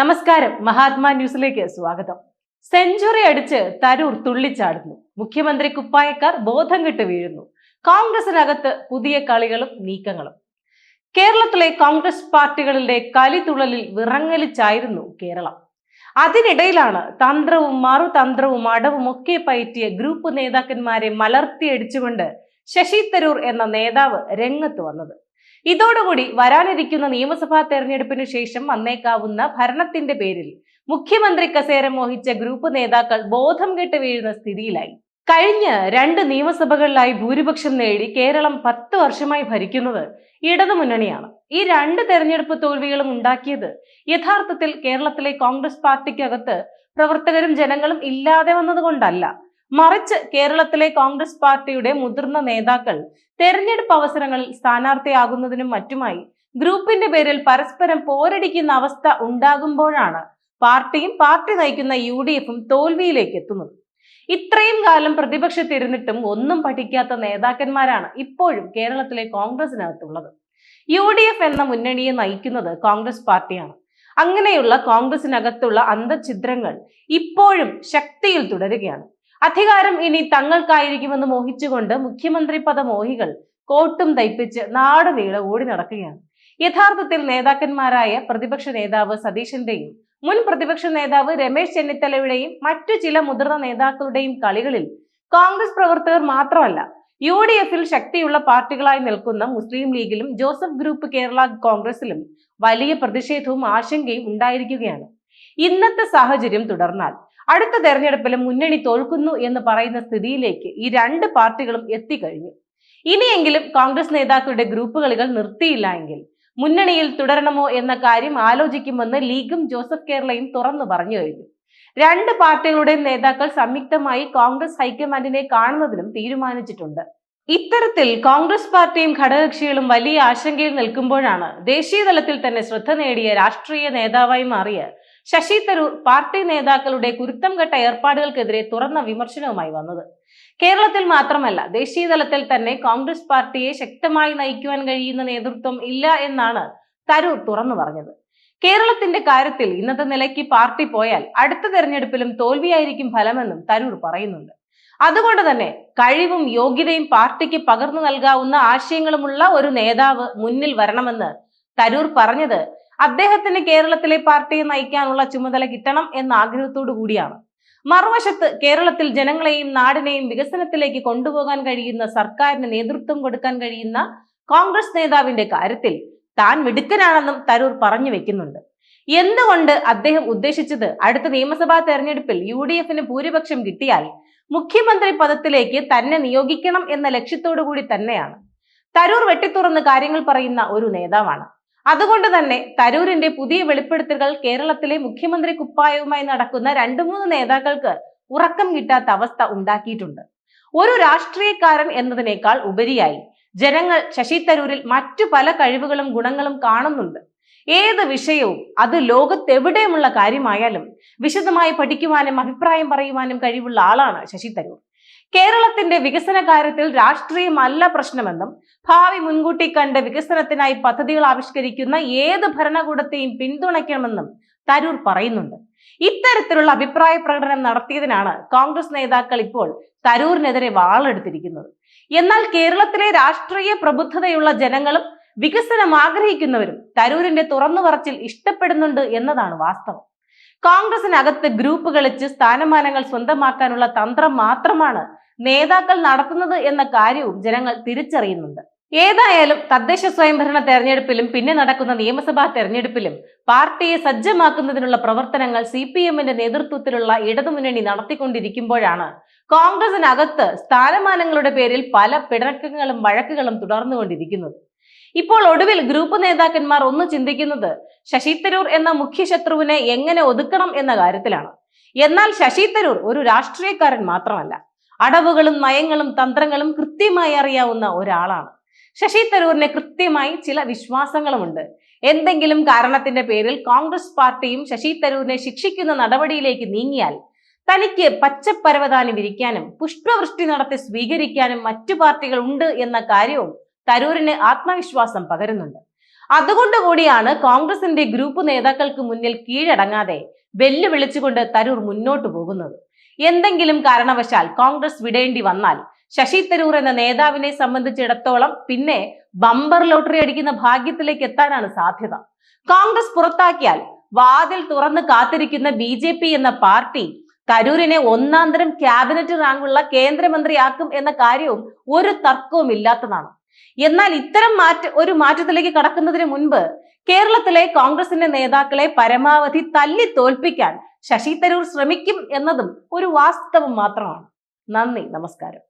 നമസ്കാരം. മഹാത്മാ ന്യൂസിലേക്ക് സ്വാഗതം. സെഞ്ചുറി അടിച്ച് തരൂർ തുള്ളിച്ചാടുന്നു. മുഖ്യമന്ത്രി കുപ്പായക്കാർ ബോധം കെട്ട് വീഴുന്നു. കോൺഗ്രസിനകത്ത് പുതിയ കളികളും നീക്കങ്ങളും. കേരളത്തിലെ കോൺഗ്രസ് പാർട്ടികളുടെ കലിതുള്ളലിൽ വിറങ്ങലിച്ചായിരുന്നു കേരളം. അതിനിടയിലാണ് തന്ത്രവും മറുതന്ത്രവും അടവും ഒക്കെ പയറ്റിയ ഗ്രൂപ്പ് നേതാക്കന്മാരെ മലർത്തിയടിച്ചുകൊണ്ട് ശശി തരൂർ എന്ന നേതാവ് രംഗത്ത് വന്നത്. ഇതോടുകൂടി വരാനിരിക്കുന്ന നിയമസഭാ തെരഞ്ഞെടുപ്പിന് ശേഷം വന്നേക്കാവുന്ന ഭരണത്തിന്റെ പേരിൽ മുഖ്യമന്ത്രി കസേര മോഹിച്ച ഗ്രൂപ്പ് നേതാക്കൾ ബോധം കെട്ട് വീഴുന്ന സ്ഥിതിയിലായി. കഴിഞ്ഞ രണ്ട് നിയമസഭകളിലായി ഭൂരിപക്ഷം നേടി കേരളം പത്ത് വർഷമായി ഭരിക്കുന്നത് ഇടതുമുന്നണിയാണ്. ഈ രണ്ട് തെരഞ്ഞെടുപ്പ് തോൽവികളും ഉണ്ടാക്കിയത് യഥാർത്ഥത്തിൽ കേരളത്തിലെ കോൺഗ്രസ് പാർട്ടിക്കകത്ത് പ്രവർത്തകരും ജനങ്ങളും ഇല്ലാതെ വന്നതുകൊണ്ടല്ല. മറിച്ച് കേരളത്തിലെ കോൺഗ്രസ് പാർട്ടിയുടെ മുതിർന്ന നേതാക്കൾ തെരഞ്ഞെടുപ്പ് അവസരങ്ങളിൽ സ്ഥാനാർത്ഥിയാകുന്നതിനും മറ്റുമായി ഗ്രൂപ്പിന്റെ പേരിൽ പരസ്പരം പോരടിക്കുന്ന അവസ്ഥ ഉണ്ടാകുമ്പോഴാണ് പാർട്ടിയും പാർട്ടി നയിക്കുന്ന യു ഡി എഫും തോൽവിയിലേക്ക് എത്തുന്നത്. ഇത്രയും കാലം പ്രതിപക്ഷത്തിരുന്നിട്ടും ഒന്നും പഠിക്കാത്ത നേതാക്കന്മാരാണ് ഇപ്പോഴും കേരളത്തിലെ കോൺഗ്രസിനകത്തുള്ളത്. യു ഡി എഫ് എന്ന മുന്നണിയെ നയിക്കുന്നത് കോൺഗ്രസ് പാർട്ടിയാണ്. അങ്ങനെയുള്ള കോൺഗ്രസിനകത്തുള്ള അന്തഛിദ്രങ്ങൾ ഇപ്പോഴും ശക്തിയിൽ തുടരുകയാണ്. അധികാരം ഇനി തങ്ങൾക്കായിരിക്കുമെന്ന് മോഹിച്ചുകൊണ്ട് മുഖ്യമന്ത്രി പദമോഹികൾ കോട്ടും തയ്പ്പിച്ച് നാട് നീളെ ഓടി നടക്കുകയാണ്. യഥാർത്ഥത്തിൽ നേതാക്കന്മാരായ പ്രതിപക്ഷ നേതാവ് സതീശന്റെയും മുൻ പ്രതിപക്ഷ നേതാവ് രമേശ് ചെന്നിത്തലയുടെയും മറ്റു ചില മുതിർന്ന നേതാക്കളുടെയും കളികളിൽ കോൺഗ്രസ് പ്രവർത്തകർ മാത്രമല്ല യു ഡി എഫിൽ ശക്തിയുള്ള പാർട്ടികളായി നിൽക്കുന്ന മുസ്ലിം ലീഗിലും ജോസഫ് ഗ്രൂപ്പ് കേരള കോൺഗ്രസിലും വലിയ പ്രതിഷേധവും ആശങ്കയും ഉണ്ടായിരിക്കുകയാണ്. ഇന്നത്തെ സാഹചര്യം തുടർന്നാൽ അടുത്ത തെരഞ്ഞെടുപ്പിലും മുന്നണി തോൽക്കുന്നു എന്ന് പറയുന്ന സ്ഥിതിയിലേക്ക് ഈ രണ്ട് പാർട്ടികളും എത്തിക്കഴിഞ്ഞു. ഇനിയെങ്കിലും കോൺഗ്രസ് നേതാക്കളുടെ ഗ്രൂപ്പ് കളികൾ നിർത്തിയില്ല എങ്കിൽ മുന്നണിയിൽ തുടരണമോ എന്ന കാര്യം ആലോചിക്കുമെന്ന് ലീഗും ജോസഫ് കേരളയും തുറന്നു പറഞ്ഞു കഴിഞ്ഞു. രണ്ട് പാർട്ടികളുടെയും നേതാക്കൾ സംയുക്തമായി കോൺഗ്രസ് ഹൈക്കമാൻഡിനെ കാണുന്നതിനും തീരുമാനിച്ചിട്ടുണ്ട്. ഇത്തരത്തിൽ കോൺഗ്രസ് പാർട്ടിയും ഘടകകക്ഷികളും വലിയ ആശങ്കയിൽ നിൽക്കുമ്പോഴാണ് ദേശീയ തലത്തിൽ തന്നെ ശ്രദ്ധ നേടിയ രാഷ്ട്രീയ നേതാവായി മാറിയ ശശി തരൂർ പാർട്ടി നേതാക്കളുടെ കുരുത്തം കെട്ട ഏർപ്പാടുകൾക്കെതിരെ തുറന്ന വിമർശനവുമായി വന്നത്. കേരളത്തിൽ മാത്രമല്ല ദേശീയ തലത്തിൽ തന്നെ കോൺഗ്രസ് പാർട്ടിയെ ശക്തമായി നയിക്കുവാൻ കഴിയുന്ന നേതൃത്വം ഇല്ല എന്നാണ് തരൂർ തുറന്നു പറഞ്ഞത്. കേരളത്തിന്റെ കാര്യത്തിൽ ഇന്നത്തെ നിലയ്ക്ക് പാർട്ടി പോയാൽ അടുത്ത തെരഞ്ഞെടുപ്പിലും തോൽവിയായിരിക്കും ഫലമെന്നും തരൂർ പറയുന്നുണ്ട്. അതുകൊണ്ട് തന്നെ കഴിവും യോഗ്യതയും പാർട്ടിക്ക് പകർന്നു നൽകാവുന്ന ആശയങ്ങളുമുള്ള ഒരു നേതാവ് മുന്നിൽ വരണമെന്ന് തരൂർ പറഞ്ഞത് അദ്ദേഹത്തിന് കേരളത്തിലെ പാർട്ടിയെ നയിക്കാനുള്ള ചുമതല കിട്ടണം എന്ന ആഗ്രഹത്തോടു കൂടിയാണ്. മറുവശത്ത് കേരളത്തിൽ ജനങ്ങളെയും നാടിനെയും വികസനത്തിലേക്ക് കൊണ്ടുപോകാൻ കഴിയുന്ന സർക്കാരിന് നേതൃത്വം കൊടുക്കാൻ കഴിയുന്ന കോൺഗ്രസ് നേതാവിന്റെ കാര്യത്തിൽ താൻ മിടുക്കനാണെന്നും തരൂർ പറഞ്ഞു വെക്കുന്നുണ്ട്. എന്തുകൊണ്ട് അദ്ദേഹം ഉദ്ദേശിച്ചത് അടുത്ത നിയമസഭാ തെരഞ്ഞെടുപ്പിൽ യു ഡി എഫിന് ഭൂരിപക്ഷം കിട്ടിയാൽ മുഖ്യമന്ത്രി പദത്തിലേക്ക് തന്നെ നിയോഗിക്കണം എന്ന ലക്ഷ്യത്തോടു കൂടി തന്നെയാണ്. തരൂർ വെട്ടിത്തുറന്ന് കാര്യങ്ങൾ പറയുന്ന ഒരു നേതാവാണ്. അതുകൊണ്ട് തന്നെ തരൂരിന്റെ പുതിയ വെളിപ്പെടുത്തലുകൾ കേരളത്തിലെ മുഖ്യമന്ത്രി കുപ്പായവുമായി നടക്കുന്ന രണ്ടു മൂന്ന് നേതാക്കൾക്ക് ഉറക്കം കിട്ടാത്ത അവസ്ഥ ഉണ്ടാക്കിയിട്ടുണ്ട്. ഒരു രാഷ്ട്രീയക്കാരൻ എന്നതിനേക്കാൾ ഉപരിയായി ജനങ്ങൾ ശശി തരൂരിൽ മറ്റു പല കഴിവുകളും ഗുണങ്ങളും കാണുന്നുണ്ട്. ഏത് വിഷയവും അത് ലോകത്തെവിടെയുമുള്ള കാര്യമായാലും വിശദമായി പഠിക്കുവാനും അഭിപ്രായം പറയുവാനും കഴിവുള്ള ആളാണ് ശശി തരൂർ. കേരളത്തിന്റെ വികസന കാര്യത്തിൽ രാഷ്ട്രീയമല്ല പ്രശ്നമെന്നും ഭാവി മുൻകൂട്ടി കണ്ട് വികസനത്തിനായി പദ്ധതികൾ ആവിഷ്കരിക്കുന്ന ഏത് ഭരണകൂടത്തെയും പിന്തുണയ്ക്കണമെന്നും തരൂർ പറയുന്നുണ്ട്. ഇത്തരത്തിലുള്ള അഭിപ്രായ പ്രകടനം നടത്തിയതിനാണ് കോൺഗ്രസ് നേതാക്കൾ ഇപ്പോൾ തരൂരിനെതിരെ വാളെടുത്തിരിക്കുന്നത്. എന്നാൽ കേരളത്തിലെ രാഷ്ട്രീയ പ്രബുദ്ധതയുള്ള ജനങ്ങളും വികസനം ആഗ്രഹിക്കുന്നവരും തരൂരിന്റെ തുറന്നു ഇഷ്ടപ്പെടുന്നുണ്ട് എന്നതാണ് വാസ്തവം. കോൺഗ്രസിനകത്ത് ഗ്രൂപ്പ് കളിച്ച് സ്ഥാനമാനങ്ങൾ സ്വന്തമാക്കാനുള്ള തന്ത്രം മാത്രമാണ് നേതാക്കൾ നടത്തുന്നത് എന്ന കാര്യവും ജനങ്ങൾ തിരിച്ചറിയുന്നുണ്ട്. ഏതായാലും തദ്ദേശ സ്വയംഭരണ തെരഞ്ഞെടുപ്പിലും പിന്നെ നടക്കുന്ന നിയമസഭാ തെരഞ്ഞെടുപ്പിലും പാർട്ടിയെ സജ്ജമാക്കുന്നതിനുള്ള പ്രവർത്തനങ്ങൾ സി പി എമ്മിന്റെ നേതൃത്വത്തിലുള്ള ഇടതുമുന്നണി നടത്തിക്കൊണ്ടിരിക്കുമ്പോഴാണ് കോൺഗ്രസിനകത്ത് സ്ഥാനമാനങ്ങളുടെ പേരിൽ പല പിണക്കങ്ങളും വഴക്കുകളും തുടർന്നുകൊണ്ടിരിക്കുന്നത്. ഇപ്പോൾ ഒടുവിൽ ഗ്രൂപ്പ് നേതാക്കന്മാർ ഒന്ന് ചിന്തിക്കുന്നത് ശശി തരൂർ എന്ന മുഖ്യ ശത്രുവിനെ എങ്ങനെ ഒതുക്കണം എന്ന കാര്യത്തിലാണ്. എന്നാൽ ശശി തരൂർ ഒരു രാഷ്ട്രീയക്കാരൻ മാത്രമല്ല. അടവുകളും നയങ്ങളും തന്ത്രങ്ങളും കൃത്യമായി അറിയാവുന്ന ഒരാളാണ്. ശശി തരൂരിന് കൃത്യമായി ചില വിശ്വാസങ്ങളുമുണ്ട്. എന്തെങ്കിലും കാരണത്തിന്റെ പേരിൽ കോൺഗ്രസ് പാർട്ടിയും ശശി തരൂരിനെ ശിക്ഷിക്കുന്ന നടപടിയിലേക്ക് നീങ്ങിയാൽ തനിക്ക് പച്ചപ്പരവതാനി വിരിക്കാനും പുഷ്പവൃഷ്ടി നടത്തി സ്വീകരിക്കാനും മറ്റു പാർട്ടികൾ ഉണ്ട് എന്ന കാര്യവും തരൂരിന് ആത്മവിശ്വാസം പകരുന്നുണ്ട്. അതുകൊണ്ട് കൂടിയാണ് കോൺഗ്രസിന്റെ ഗ്രൂപ്പ് നേതാക്കൾക്ക് മുന്നിൽ കീഴടങ്ങാതെ വെല്ലുവിളിച്ചുകൊണ്ട് തരൂർ മുന്നോട്ടു പോകുന്നത്. എന്തെങ്കിലും കാരണവശാൽ കോൺഗ്രസ് വിടേണ്ടി വന്നാൽ ശശി തരൂർ എന്ന നേതാവിനെ സംബന്ധിച്ചിടത്തോളം പിന്നെ ബമ്പർ ലോട്ടറി അടിക്കുന്ന ഭാഗ്യത്തിലേക്ക് എത്താനാണ് സാധ്യത. കോൺഗ്രസ് പുറത്താക്കിയാൽ വാതിൽ തുറന്ന് കാത്തിരിക്കുന്ന ബി ജെ പി എന്ന പാർട്ടി തരൂരിനെ ഒന്നാന്തരം ക്യാബിനറ്റ് റാങ്കുള്ള കേന്ദ്രമന്ത്രിയാക്കും എന്ന കാര്യവും ഒരു തർക്കവും ഇല്ലാത്തതാണ് എന്നാൽ ഇത്തരം മാറ്റ ഒരു മാറ്റത്തിലേക്ക് കടക്കുന്നതിന് മുൻപ് കേരളത്തിലെ കോൺഗ്രസിന്റെ നേതാക്കളെ പരമാവധി തല്ലി തോൽപ്പിക്കാൻ ശശി തരൂർ ശ്രമിക്കും എന്നതും ഒരു വാസ്തവം മാത്രമാണ്. നന്ദി നമസ്കാരം.